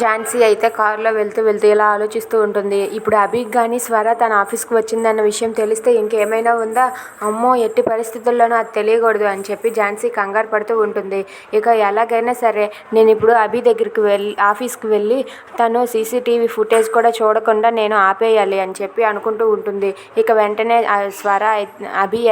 ఝాన్సీ అయితే కారులో వెళ్తూ వెళ్తూ ఇలా ఆలోచిస్తూ ఉంటుంది. ఇప్పుడు అభిక్ కానీ స్వర తన ఆఫీస్కి వచ్చిందన్న విషయం తెలిస్తే ఇంకేమైనా ఉందా? అమ్మో ఎట్టి పరిస్థితుల్లోనూ అది తెలియకూడదు అని చెప్పి ఝాన్సీ కంగారు పడుతూ ఉంటుంది. ఇక ఎలాగైనా సరే నేను ఇప్పుడు అభి దగ్గరికి వెళ్ళి ఆఫీస్కి వెళ్ళి తను సీసీటీవీ ఫుటేజ్ కూడా చూడకుండా నేను ఆపేయాలి అని చెప్పి అనుకుంటూ ఉంటుంది. ఇక వెంటనే ఆ స్వర అభి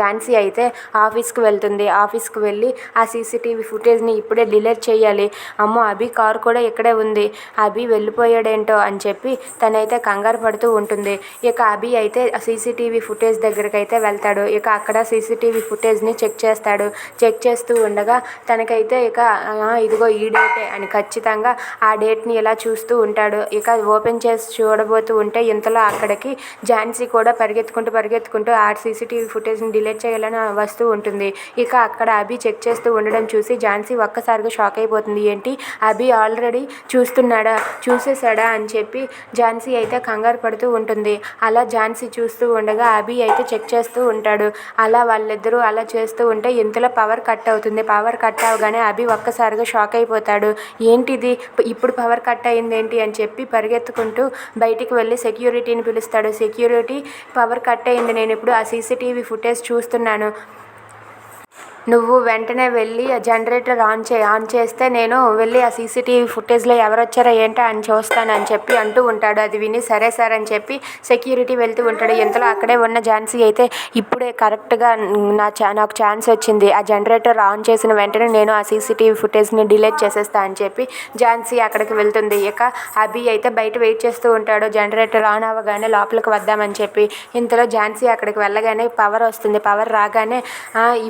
ఝాన్సీ అయితే ఆఫీస్కి వెళ్తుంది. ఆఫీస్కి వెళ్ళి ఆ సీసీటీవీ ఫుటేజ్ని ఇప్పుడే డిలీట్ చేయాలి. అమ్మో అభి కారు కూడా ఇక్కడే ఉంది. అభి వెళ్ళిపోయాడేంటో అని చెప్పి తనైతే కంగారు పడుతూ ఉంటుంది. ఇక అభి అయితే సీసీటీవీ ఫుటేజ్ దగ్గరికి అయితే వెళ్తాడు. ఇక అక్కడ సీసీటీవీ ఫుటేజ్ని చెక్ చేస్తాడు. చెక్ చేస్తూ ఉండగా తనకైతే ఇక ఇదిగో ఈ డేటే అని ఖచ్చితంగా ఆ డేట్ని ఇలా చూస్తూ ఉంటాడు. ఇక ఓపెన్ చేసి చూడబోతూ ఉంటే ఇంతలో అక్కడికి ఝాన్సీ కూడా పరిగెత్తుకుంటూ పరిగెత్తుకుంటూ ఆ సీసీటీవీ ఫుటేజ్ని డిలీట్ చేయాలని వస్తూ ఉంటుంది. ఇక అక్కడ అభి చెక్ చేస్తూ ఉండడం చూసి ఝాన్సీ ఒక్కసారిగా షాక్ అయిపోతుంది. ఏంటి? అభి ఆల్రెడీ చూస్తున్నాడా? చూసేసాడా అని చెప్పి ఝాన్సీ అయితే కంగారు పడుతూ ఉంటుంది. అలా ఝాన్సీ చూస్తూ ఉండగా అభి అయితే చెక్ చేస్తూ ఉంటాడు. అలా వాళ్ళిద్దరూ అలా చేస్తూ ఉంటే ఇంతలో పవర్ కట్ అవుతుంది. పవర్ కట్ అవగానే అభి ఒక్కసారిగా షాక్ అయిపోతాడు. ఏంటిది? ఇప్పుడు పవర్ కట్ అయింది ఏంటి అని చెప్పి పరిగెత్తుకుంటూ బయటికి వెళ్ళి సెక్యూరిటీని పిలుస్తాడు. సెక్యూరిటీ పవర్ కట్ అయింది. నేను ఇప్పుడు ఆ సీసీటీవీ ఫుటేజ్ చూస్తున్నాను. నువ్వు వెంటనే వెళ్ళి ఆ జనరేటర్ ఆన్ చే ఆన్ చేస్తే నేను వెళ్ళి ఆ సీసీటీవీ ఫుటేజ్లో ఎవరు వచ్చారో ఏంటో అని చూస్తానని చెప్పి అంటూ ఉంటాడు. అది విని సరే సార్ అని చెప్పి సెక్యూరిటీ వెళ్తూ ఉంటాడు. ఇంతలో అక్కడే ఉన్న ఝాన్సీ అయితే ఇప్పుడే కరెక్ట్గా నా ఛా నాకు ఛాన్స్ వచ్చింది. ఆ జనరేటర్ ఆన్ చేసిన వెంటనే నేను ఆ సీసీటీవీ ఫుటేజ్ని డిలీట్ చేసేస్తా అని చెప్పి ఝాన్సీ అక్కడికి వెళ్తుంది. ఇక అభి అయితే బయట వెయిట్ చేస్తూ ఉంటాడు. జనరేటర్ ఆన్ అవ్వగానే లోపలికి వద్దామని చెప్పి ఇంతలో ఝాన్సీ అక్కడికి వెళ్ళగానే పవర్ వస్తుంది. పవర్ రాగానే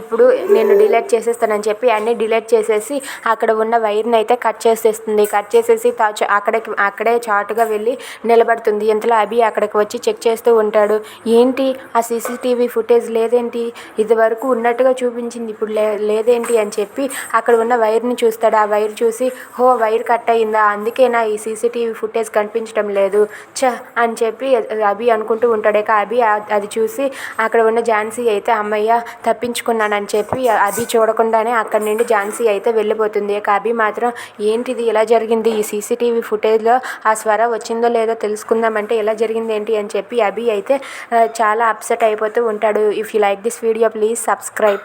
ఇప్పుడు నేను నేను డిలీట్ చేసేస్తానని చెప్పి అన్నీ డిలీట్ చేసేసి అక్కడ ఉన్న వైర్ని అయితే కట్ చేసేస్తుంది. కట్ చేసేసి తా- అక్కడికి అక్కడే చాటుగా వెళ్ళి నిలబడుతుంది. ఇంతలో అభి అక్కడికి వచ్చి చెక్ చేస్తూ ఉంటాడు. ఏంటి? ఆ సీసీటీవీ ఫుటేజ్ లేదేంటి? ఇది వరకు ఉన్నట్టుగా చూపించింది ఇప్పుడు లే లేదేంటి అని చెప్పి అక్కడ ఉన్న వైర్ని చూస్తాడు. ఆ వైర్ చూసి హో వైర్ కట్ అయిందా? అందుకేనా ఈ సీసీటీవీ ఫుటేజ్ కనిపించడం లేదు. చ అని చెప్పి అభి అనుకుంటూ ఉంటాడు. ఇక అభి అది చూసి అక్కడ ఉన్న ఝాన్సీ అయితే అమ్మయ్య తప్పించుకున్నానని చెప్పి అభి చూడకుండానే అక్కడి నుండి ఝాన్సీ అయితే వెళ్ళిపోతుంది. ఇక అభి మాత్రం ఏంటిది ఇలా జరిగింది? ఈ సీసీటీవీ ఫుటేజ్లో ఆ స్వర వచ్చిందో లేదో తెలుసుకుందామంటే ఇలా జరిగింది ఏంటి అని చెప్పి అభి అయితే చాలా అప్సెట్ అయిపోతూ ఉంటాడు. If you like this video please subscribe